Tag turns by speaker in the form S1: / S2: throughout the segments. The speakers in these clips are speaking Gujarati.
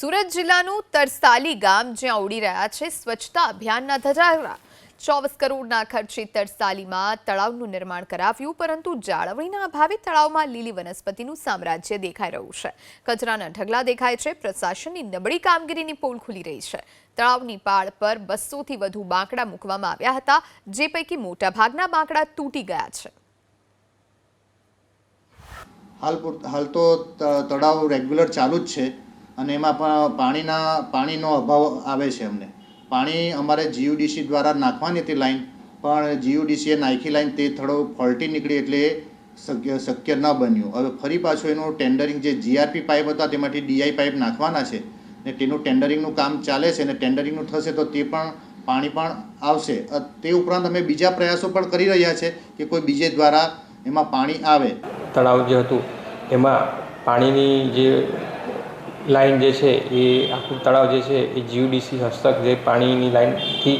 S1: સુરત જિલ્લાનું તરસાલી ગામ જ્યાં ઉડી રહ્યા છે સ્વચ્છતા અભિયાનના ધજારા. ચોવીસ કરોડના ખર્ચે તરસાલીમાં તળાવનું નિર્માણ કરાવ્યું, પરંતુ જાળવણીના અભાવે તળાવમાં લીલી વનસ્પતિનું સામ્રાજ્ય દેખાઈ રહ્યું છે. કચરાના ઢગલા દેખાય છે, પ્રશાસનની નબળી કામગીરીની પોલ ખુલી રહી છે. તળાવની પાળ પર બસોથી વધુ બાંકડા મૂકવામાં આવ્યા હતા, જે પૈકી મોટાભાગના બાંકડા તૂટી ગયા છે.
S2: હાલ હાલ તો, તળાવ રેગ્યુલર ચાલુ જ છે. અને એમાં પણ પાણીના, પાણીનો અભાવ આવે છે અમને પાણી અમારે જીયુડીસી દ્વારા નાખવાની હતી લાઈન, પણ જીયુડીસીએ નાખી લાઈન તે થોડો ફોલ્ટી નીકળી એટલે શક્ય શક્ય ન બન્યું. હવે ફરી પાછું એનું ટેન્ડરિંગ જે જીઆરપી પાઇપ હતા તેમાંથી ડીઆઈ પાઇપ નાખવાના છે ને તેનું ટેન્ડરિંગનું કામ ચાલે છે ને ટેન્ડરિંગનું થશે તો તે પણ પાણી પણ આવશે. તે ઉપરાંત અમે બીજા પ્રયાસો પણ કરી રહ્યા છે કે કોઈ બીજે દ્વારા એમાં પાણી આવે.
S3: તળાવ જે હતું, એમાં પાણીની જે લાઈન જે છે એ આખું તળાવ જે છે એ જીયુડીસી હસ્તક જે પાણીની લાઈનથી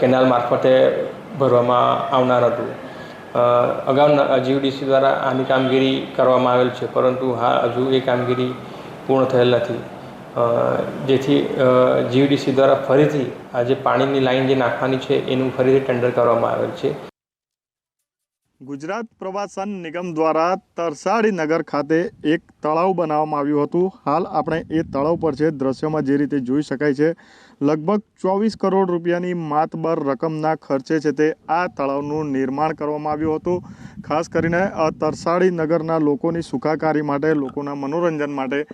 S3: કેનાલ મારફતે ભરવામાં આવનાર હતું. અગાઉ જીયુડીસી દ્વારા આની કામગીરી કરવામાં આવેલ છે, પરંતુ હા, હજુ એ કામગીરી પૂર્ણ થયેલ નથી. જેથી જીયુડીસી દ્વારા ફરીથી આ જે પાણીની લાઈન જે નાખવાની છે, એનું ફરીથી ટેન્ડર કરવામાં આવેલ છે.
S4: ગુજરાત પ્રવાસન નિગમ દ્વારા તરસાડી નગર ખાતે એક તળાવ બનાવવામાં આવ્યું હતું. હાલ આપણે એ તળાવ પર છે. દ્રશ્યમાં જે રીતે જોઈ શકાય છે, લગભગ ચોવીસ કરોડ રૂપિયાની માતબર રકમના ખર્ચે છે તે આ તળાવનું નિર્માણ કરવામાં આવ્યું હતું. ખાસ કરીને તરસાડી નગરના લોકોની સુખાકારી માટે, લોકોના મનોરંજન માટે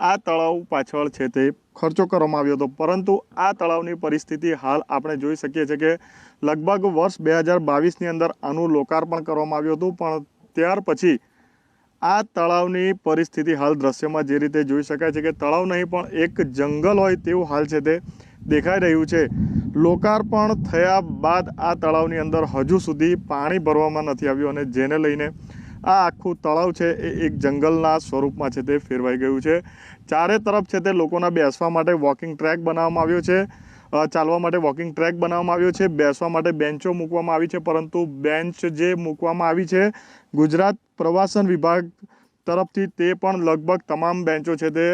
S4: આ તળાવ પાછળ છે તે ખર્ચો કરવામાં આવ્યો હતો. પરંતુ આ તળાવની પરિસ્થિતિ હાલ આપણે જોઈ શકીએ છીએ કે લગભગ વર્ષ બે હજાર બાવીસની અંદર આનું લોકાર્પણ કરવામાં આવ્યું હતું. પણ ત્યાર પછી આ તળાવની પરિસ્થિતિ હાલ દ્રશ્યમાં જે રીતે જોઈ શકાય છે કે તળાવ નહીં, પણ એક જંગલ હોય તેવું હાલ છે તે દેખાઈ રહ્યું છે. લોકાર્પણ થયા બાદ આ તળાવની અંદર હજુ સુધી પાણી ભરવામાં નથી આવ્યું અને જેને લઈને આ આખું તળાવ છે એ એક જંગલના સ્વરૂપમાં છે તે ફેરવાઈ ગયું છે. ચારે તરફ છે તે લોકોના બેસવા માટે વોકિંગ ટ્રેક બનાવવામાં આવ્યો છે. ચાલવા માટે વોકિંગ ટ્રેક બનાવવામાં આવ્યો છે. બેસવા માટે બેન્ચો મૂકવામાં આવી છે, પરંતુ બેન્ચ જે મૂકવામાં આવી છે, ગુજરાત પ્રવાસન વિભાગ તરફથી તે પણ લગભગ તમામ બેન્ચો છે તે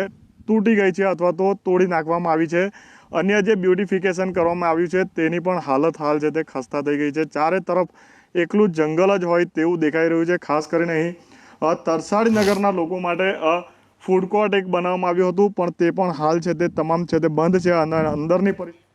S4: તૂટી ગઈ છે અથવા તો તોડી નાખવામાં આવી છે. અન્ય જે બ્યુટિફિકેશન કરવામાં આવ્યું છે તેની પણ હાલત હાલ છે તે ખસ્તા થઈ ગઈ છે. ચારે તરફ એકલું જંગલ જ હોય તેવું દેખાઈ રહ્યું છે, ખાસ કરીને અહીં તરસાડી નગરના લોકો માટે ફૂડ કોર્ટ એક બનાવવામાં આવ્યું હતું, પણ તે પણ હાલ છે, તે તમામ છે, તે બંધ છે, અને અંદરની પરિસ્થિતિ